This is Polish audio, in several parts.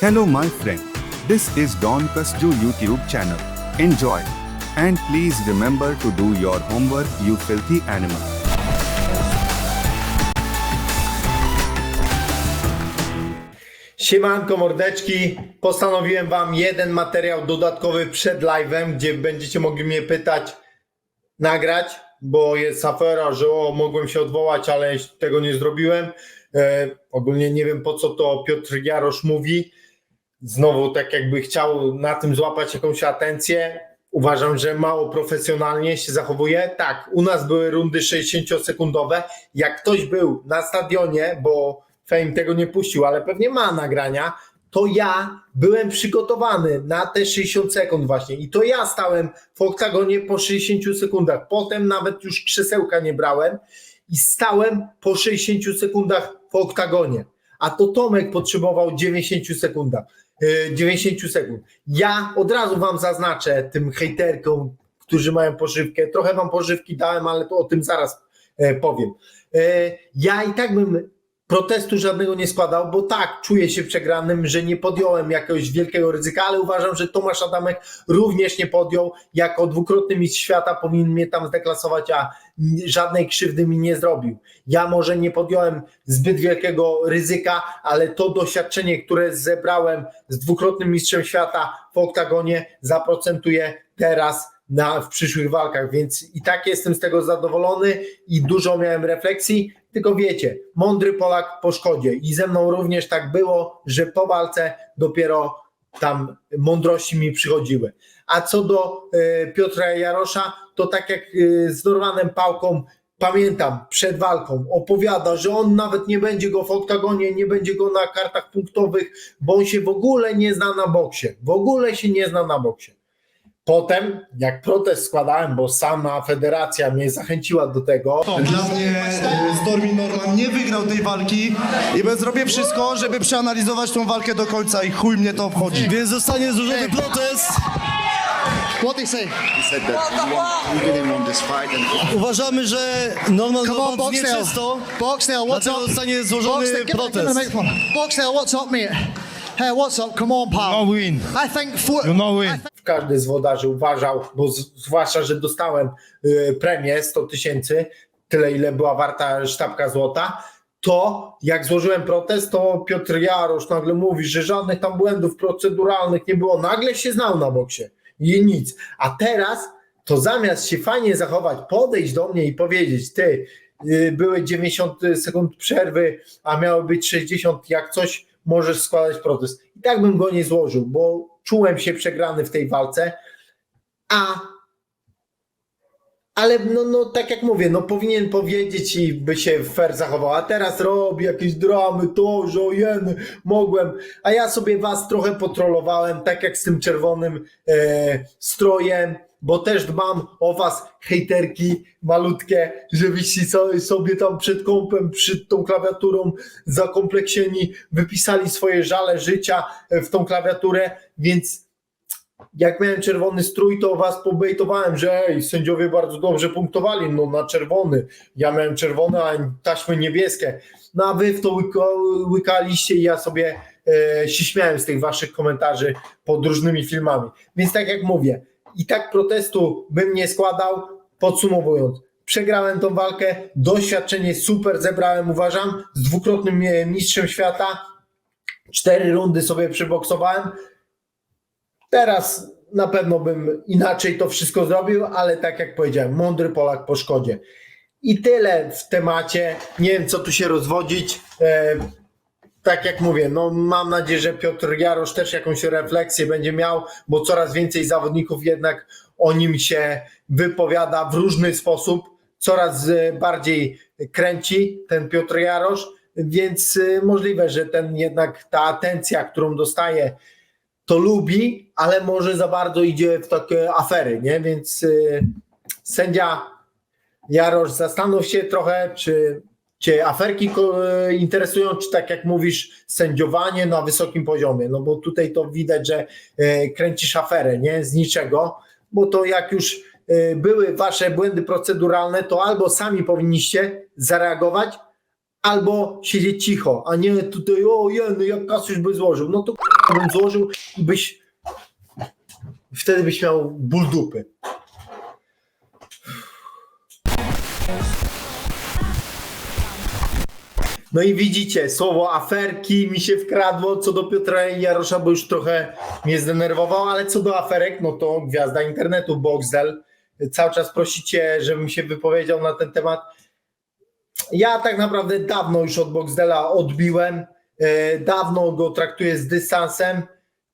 Hello, my friend. This is Don Kasju YouTube channel. Enjoy. And please remember to do your homework, you filthy animal. Siemanko mordeczki, postanowiłem wam jeden materiał dodatkowy przed live'em, gdzie będziecie mogli mnie pytać, nagrać, bo jest afera, że o, mogłem się odwołać, ale tego nie zrobiłem. E, ogólnie nie wiem po co to Piotr Jarosz mówi. Znowu tak jakby chciał na tym złapać jakąś atencję. Uważam, że mało profesjonalnie się zachowuje. Tak, u nas były rundy 60-sekundowe. Jak ktoś był na stadionie, bo Fame tego nie puścił, ale pewnie ma nagrania, to ja byłem przygotowany na te 60 sekund właśnie i to ja stałem w oktagonie po 60 sekundach. Potem nawet już krzesełka nie brałem i stałem po 60 sekundach w oktagonie. A to Tomek potrzebował 90 sekundach. yy, 90 sekund. Ja od razu wam zaznaczę tym hejterkom, którzy mają pożywkę. Trochę wam pożywki dałem, ale to o tym zaraz e, powiem. E, Ja i tak bym protestu żadnego nie składał, bo tak, czuję się przegranym, że nie podjąłem jakiegoś wielkiego ryzyka, ale uważam, że Tomasz Adamek również nie podjął. Jako dwukrotny mistrz świata powinien mnie tam zdeklasować, a żadnej krzywdy mi nie zrobił. Ja może nie podjąłem zbyt wielkiego ryzyka, ale to doświadczenie, które zebrałem z dwukrotnym mistrzem świata w oktagonie, zaprocentuje teraz na, w przyszłych walkach, więc i tak jestem z tego zadowolony i dużo miałem refleksji, tylko wiecie, mądry Polak po szkodzie i ze mną również tak było, że po walce dopiero tam mądrości mi przychodziły. A co do e, Piotra Jarosza, to tak jak e, z Normanem Pałką pamiętam przed walką, opowiada, że on nawet nie będzie go w oktagonie, nie będzie go na kartach punktowych, bo on się w ogóle nie zna na boksie. W ogóle się nie zna na boksie. Potem, jak protest składałem, bo sama federacja mnie zachęciła do tego, Dla mnie Stormy Norman nie wygrał tej walki i zrobię wszystko, żeby przeanalizować tą walkę do końca i chuj mnie to obchodzi. Więc zostanie złożony protest. What they say? He said that he, want, he didn't want this fight and Uważamy, że Norman Come on, Norman nie Boxdale. czysto. Boxdale, what's Dlatego up? zostanie złożony Boxdale, give, give me the protest. microphone. Boxdale, what's up, mate? Hey, what's up? Come on, pal. No win. I think four, You no win. każdy z wodarzy uważał, bo z, zwłaszcza, że dostałem y, premię 100 tysięcy, tyle ile była warta sztabka złota, to jak złożyłem protest, to Piotr Jarosz nagle mówi, że żadnych tam błędów proceduralnych nie było. Nagle się znał na boksie i nic. A teraz to zamiast się fajnie zachować, podejść do mnie i powiedzieć, ty, y, były 90 sekund przerwy, a miały być 60, jak coś możesz składać protest. I tak bym go nie złożył, bo czułem się przegrany w tej walce, a ale no, no tak jak mówię, no powinien powiedzieć i by się fair zachował, a teraz robi jakieś dramy, to, że ojeny, mogłem, a ja sobie was trochę potrollowałem, tak jak z tym czerwonym e, strojem, bo też dbam o was, hejterki malutkie, żebyście so- sobie tam przed kąpem, przed tą klawiaturą zakompleksieni wypisali swoje żale życia e, w tą klawiaturę, więc jak miałem czerwony strój, to was pobejtowałem, że ej, sędziowie bardzo dobrze punktowali, no na czerwony. Ja miałem czerwone, a taśmy niebieskie. No a wy w to łyka, łykaliście i ja sobie e, się śmiałem z tych waszych komentarzy pod różnymi filmami. Więc tak jak mówię, i tak protestu bym nie składał, podsumowując. Przegrałem tą walkę, doświadczenie super zebrałem, uważam, z dwukrotnym e, mistrzem świata. Cztery rundy sobie przyboksowałem. Teraz na pewno bym inaczej to wszystko zrobił, ale tak jak powiedziałem, mądry Polak po szkodzie. I tyle w temacie. Nie wiem, co tu się rozwodzić. E, tak jak mówię, no mam nadzieję, że Piotr Jarosz też jakąś refleksję będzie miał, bo coraz więcej zawodników jednak o nim się wypowiada w różny sposób. Coraz e, bardziej kręci ten Piotr Jarosz, więc e, możliwe, że ten jednak ta atencja, którą dostaje, to lubi, ale może za bardzo idzie w takie afery, nie? Więc y, sędzia Jarosz, zastanów się trochę, czy cię aferki y, interesują, czy tak jak mówisz, sędziowanie na wysokim poziomie, no bo tutaj to widać, że y, kręcisz aferę, nie? Z niczego, bo to jak już y, były wasze błędy proceduralne, to albo sami powinniście zareagować, albo siedzieć cicho, a nie tutaj, o jeny, jak Kasiusz by złożył. No to bym złożył i byś wtedy byś miał ból dupy. No i widzicie, słowo aferki mi się wkradło co do Piotra Jarosza, bo już trochę mnie zdenerwował, ale co do aferek, no to gwiazda internetu Boxdel. Cały czas prosicie, żebym się wypowiedział na ten temat. Ja tak naprawdę dawno już od Boxdela odbiłem, e, dawno go traktuję z dystansem.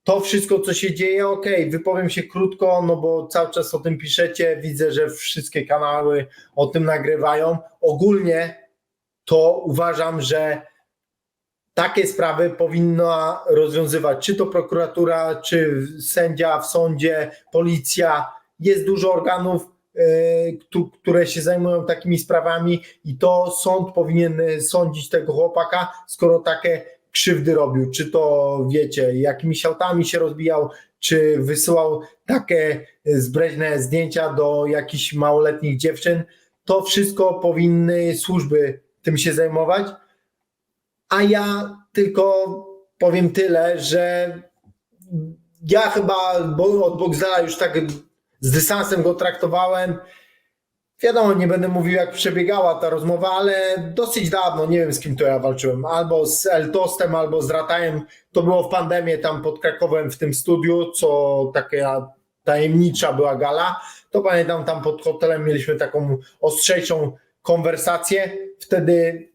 To wszystko, co się dzieje, ok, wypowiem się krótko, no bo cały czas o tym piszecie, widzę, że wszystkie kanały o tym nagrywają. Ogólnie to uważam, że takie sprawy powinna rozwiązywać czy to prokuratura, czy sędzia w sądzie, policja. Jest dużo organów, które się zajmują takimi sprawami i to sąd powinien e, sądzić tego chłopaka, skoro takie krzywdy robił. Czy to wiecie, jakimiś autami się rozbijał, czy wysyłał takie e, zbreźne zdjęcia do jakichś małoletnich dziewczyn. To wszystko powinny służby tym się zajmować. A ja tylko powiem tyle, że ja chyba bo od Boxdela już tak z dystansem go traktowałem. Wiadomo, nie będę mówił, jak przebiegała ta rozmowa, ale dosyć dawno, nie wiem z kim to ja walczyłem, albo z Eltostem, albo z Ratajem. To było w pandemię tam pod Krakowem w tym studiu, co taka tajemnicza była gala. To pamiętam, tam pod hotelem mieliśmy taką ostrzejszą konwersację. Wtedy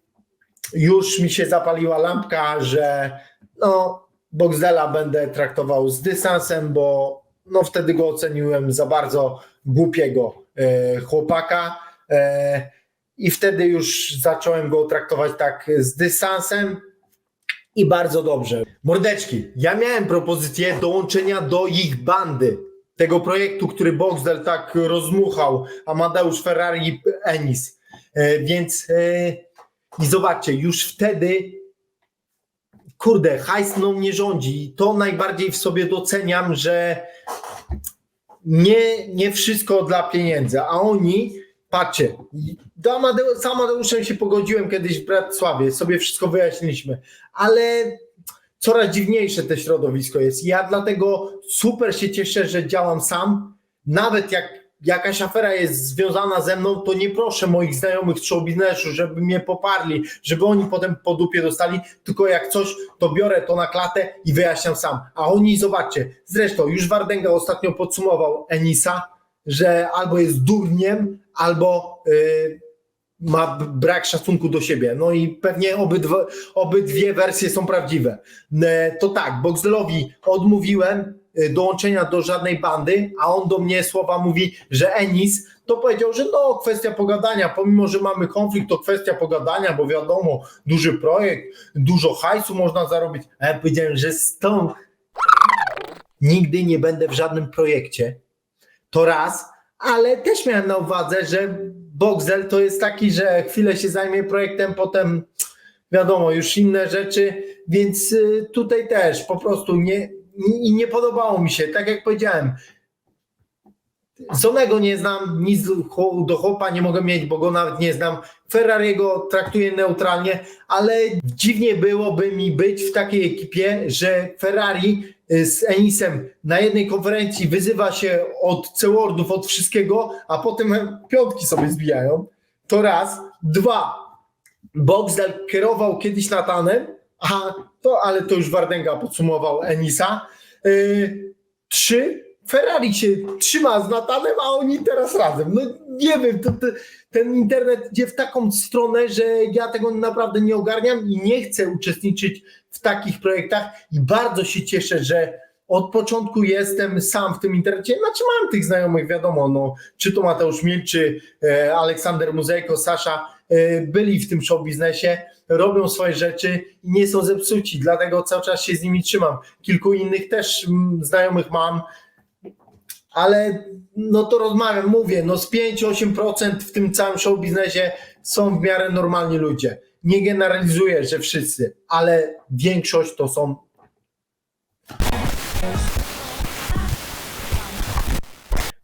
już mi się zapaliła lampka, że no, Boxdela będę traktował z dystansem, bo no, wtedy go oceniłem za bardzo głupiego e, chłopaka. E, I wtedy już zacząłem go traktować tak z dystansem i bardzo dobrze. Mordeczki, ja miałem propozycję dołączenia do ich bandy. Tego projektu, który Boxdel tak rozmuchał, Amadeusz Ferrari Enis. E, Więc i zobaczcie, już wtedy kurde, hajs mną nie rządzi. I to najbardziej w sobie doceniam, że nie, nie wszystko dla pieniędzy, a oni, patrzcie, do z Amadeuszem się pogodziłem kiedyś w Bratysławie, sobie wszystko wyjaśniliśmy, ale coraz dziwniejsze te środowisko jest. Ja dlatego super się cieszę, że działam sam, nawet jak jakaś afera jest związana ze mną, to nie proszę moich znajomych show biznesu, żeby mnie poparli, żeby oni potem po dupie dostali, tylko jak coś, to biorę to na klatę i wyjaśniam sam. A oni, zobaczcie, zresztą już Wardęga ostatnio podsumował Enisa, że albo jest durniem, albo yy, ma brak szacunku do siebie. No i pewnie obydwa, obydwie wersje są prawdziwe. E, To tak, Boxdelowi odmówiłem e, dołączenia do żadnej bandy, a on do mnie słowa mówi, że Enis, to powiedział, że no kwestia pogadania, pomimo, że mamy konflikt, to kwestia pogadania, bo wiadomo, duży projekt, dużo hajsu można zarobić. A ja powiedziałem, że z tą nigdy nie będę w żadnym projekcie. To raz, ale też miałem na uwadze, że Boxel to jest taki, że chwilę się zajmie projektem, potem wiadomo, już inne rzeczy, więc y, tutaj też po prostu nie, nie podobało mi się, tak jak powiedziałem, Zonego nie znam, nic do chłopa nie mogę mieć, bo go nawet nie znam. Ferrariego traktuję neutralnie, ale dziwnie byłoby mi być w takiej ekipie, że Ferrari y, z Enisem na jednej konferencji wyzywa się od C-wordów, od wszystkiego, a potem piątki sobie zbijają. To raz. Dwa. Boxdel kierował kiedyś Natanem, a to, ale to już Wardęga podsumował Enisa. Yy, trzy. Ferrari się trzyma z Natanem, a oni teraz razem. No nie wiem, to, to, ten internet idzie w taką stronę, że ja tego naprawdę nie ogarniam i nie chcę uczestniczyć w takich projektach i bardzo się cieszę, że od początku jestem sam w tym internecie. Znaczy mam tych znajomych, wiadomo, no, czy to Mateusz Mil, czy e, Aleksander Muzejko, Sasza, e, byli w tym show biznesie, robią swoje rzeczy i nie są zepsuci, dlatego cały czas się z nimi trzymam. Kilku innych też mm, znajomych mam, ale no to rozmawiam, mówię, no z 5-8% w tym całym show biznesie są w miarę normalni ludzie. Nie generalizuję, że wszyscy, ale większość to są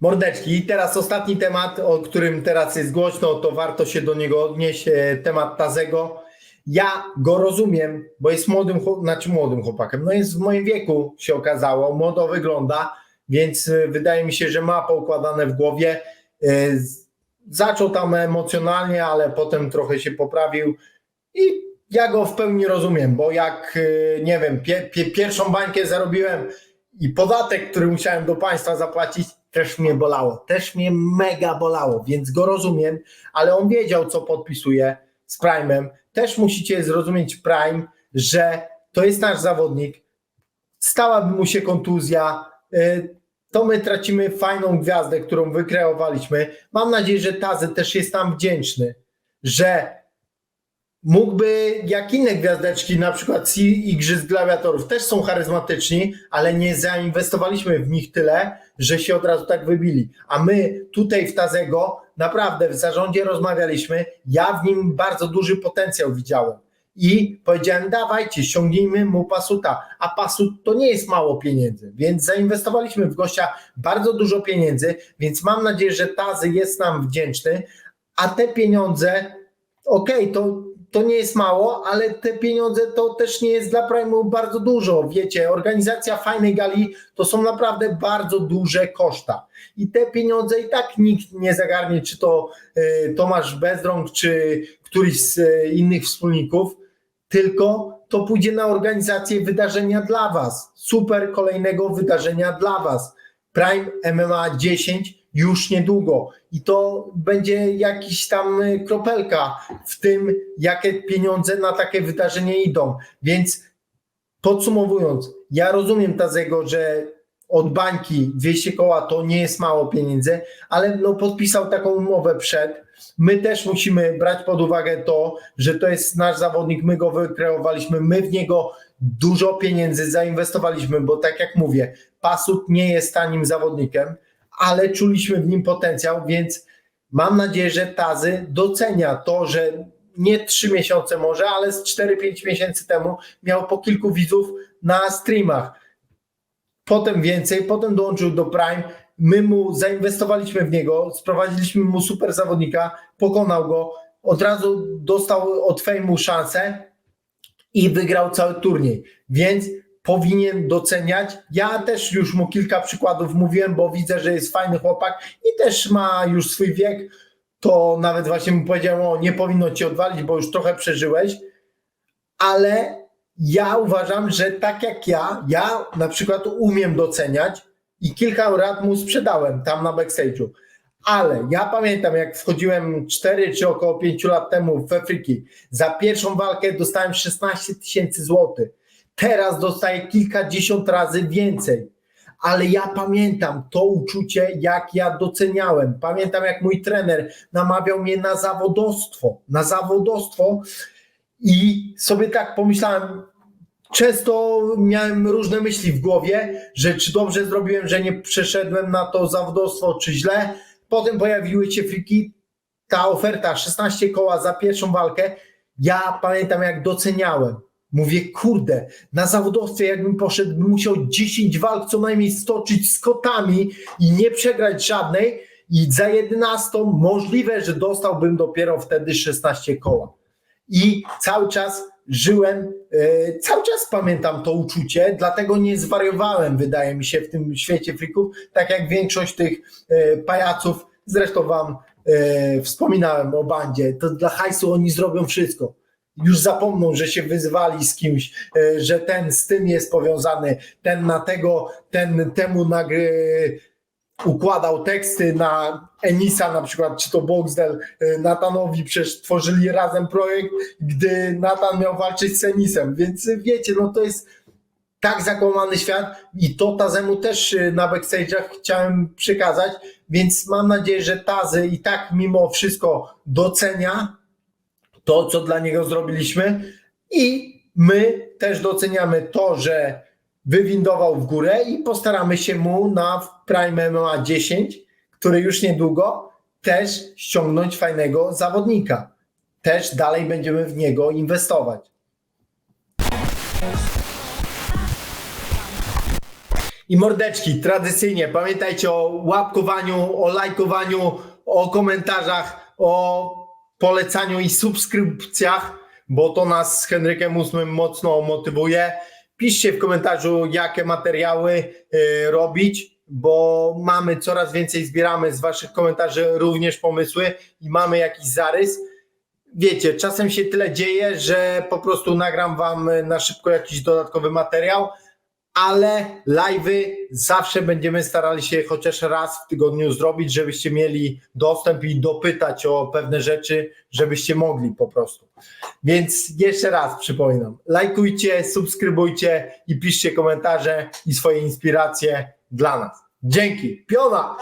Mordeczki. I teraz ostatni temat, o którym teraz jest głośno, to warto się do niego odnieść, e, temat Tazego. ja go rozumiem, bo jest młodym, znaczy młodym chłopakiem, no jest w moim wieku się okazało, młodo wygląda, więc y, wydaje mi się, że ma poukładane w głowie. Y, Zaczął tam emocjonalnie, ale potem trochę się poprawił i ja go w pełni rozumiem, bo jak, y, nie wiem, pie, pie, pierwszą bańkę zarobiłem i podatek, który musiałem do państwa zapłacić, też mnie bolało, też mnie mega bolało, więc go rozumiem, ale on wiedział, co podpisuje z Prime'em. Też musicie zrozumieć Prime, że to jest nasz zawodnik, stałaby mu się kontuzja, to my tracimy fajną gwiazdę, którą wykreowaliśmy. Mam nadzieję, że Tazy też jest nam wdzięczny, że mógłby, jak inne gwiazdeczki, na przykład z Igrzysk Gladiatorów, też są charyzmatyczni, ale nie zainwestowaliśmy w nich tyle, że się od razu tak wybili. A my tutaj w Tazego naprawdę w zarządzie rozmawialiśmy, ja w nim bardzo duży potencjał widziałem. I powiedziałem, dawajcie, ściągnijmy mu pasuta. A pasut to nie jest mało pieniędzy, więc zainwestowaliśmy w gościa bardzo dużo pieniędzy, więc mam nadzieję, że Tazy jest nam wdzięczny, a te pieniądze, okej, to, to nie jest mało, ale te pieniądze to też nie jest dla Prime'u bardzo dużo. Wiecie, organizacja fajnej gali to są naprawdę bardzo duże koszta. I te pieniądze i tak nikt nie zagarnie, czy to y, Tomasz Bezrąk, czy któryś z y, innych wspólników, tylko to pójdzie na organizację wydarzenia dla Was. Super kolejnego wydarzenia dla Was. Prime MMA 10 już niedługo i to będzie jakiś tam y, kropelka w tym, jakie pieniądze na takie wydarzenie idą. Więc podsumowując, ja rozumiem Tazego, że od bańki 200 koła to nie jest mało pieniędzy, ale no podpisał taką umowę przed. My też musimy brać pod uwagę to, że to jest nasz zawodnik, my go wykreowaliśmy, my w niego dużo pieniędzy zainwestowaliśmy, bo tak jak mówię, Pasut nie jest tanim zawodnikiem, ale czuliśmy w nim potencjał, więc mam nadzieję, że Tazy docenia to, że nie trzy miesiące może, ale z 4-5 miesięcy temu miał po kilku widzów na streamach potem więcej, potem dołączył do Prime. My mu zainwestowaliśmy w niego, sprowadziliśmy mu super zawodnika, pokonał go, od razu dostał od Fejmu szansę i wygrał cały turniej. Więc powinien doceniać. Ja też już mu kilka przykładów mówiłem, bo widzę, że jest fajny chłopak i też ma już swój wiek. To nawet właśnie mu powiedziałem, o nie powinno cię odwalić, bo już trochę przeżyłeś, ale ja uważam, że tak jak ja, ja na przykład umiem doceniać i kilka lat mu sprzedałem tam na backstage'u. Ale ja pamiętam, jak wchodziłem 4 czy około 5 lat temu w Afriki, za pierwszą walkę dostałem 16 tysięcy złotych. Teraz dostaję kilkadziesiąt razy więcej. Ale ja pamiętam to uczucie, jak ja doceniałem. Pamiętam, jak mój trener namawiał mnie na zawodostwo. Na zawodostwo i sobie tak pomyślałem, często miałem różne myśli w głowie, że czy dobrze zrobiłem, że nie przeszedłem na to zawodowstwo, czy źle. Potem pojawiły się friki, ta oferta 16 koła za pierwszą walkę. Ja pamiętam, jak doceniałem. Mówię, kurde, na zawodowstwie jakbym poszedł, bym musiał 10 walk co najmniej stoczyć z kotami i nie przegrać żadnej. I za 11 możliwe, że dostałbym dopiero wtedy 16 koła i cały czas żyłem, e, cały czas pamiętam to uczucie, dlatego nie zwariowałem, wydaje mi się, w tym świecie frików, tak jak większość tych e, pajaców, zresztą wam e, wspominałem o bandzie, to dla hajsu oni zrobią wszystko. Już zapomną, że się wyzwali z kimś, że ten z tym jest powiązany, ten na tego, ten temu nagry, układał teksty na Enisa na przykład, czy to Boxdel y, Natanowi przecież tworzyli razem projekt, gdy Natan miał walczyć z Enisem, więc wiecie, no to jest tak zakłamany świat i to Tazemu też y, na backstage'ach chciałem przekazać, więc mam nadzieję, że Tazy i tak mimo wszystko docenia to, co dla niego zrobiliśmy. I my też doceniamy to, że wywindował w górę i postaramy się mu na Prime MMA 10, który już niedługo też ściągnąć fajnego zawodnika. Też dalej będziemy w niego inwestować. I mordeczki, tradycyjnie pamiętajcie o łapkowaniu, o lajkowaniu, o komentarzach, o polecaniu i subskrypcjach. bo to nas z Henrykiem Ósmym mocno motywuje. Piszcie w komentarzu, jakie materiały y, robić, bo mamy coraz więcej, zbieramy z Waszych komentarzy również pomysły i mamy jakiś zarys. Wiecie, czasem się tyle dzieje, że po prostu nagram Wam na szybko jakiś dodatkowy materiał, ale live'y zawsze będziemy starali się chociaż raz w tygodniu zrobić, żebyście mieli dostęp i dopytać o pewne rzeczy, żebyście mogli po prostu. Więc jeszcze raz przypominam, lajkujcie, subskrybujcie i piszcie komentarze i swoje inspiracje dla nas. Dzięki. Piona!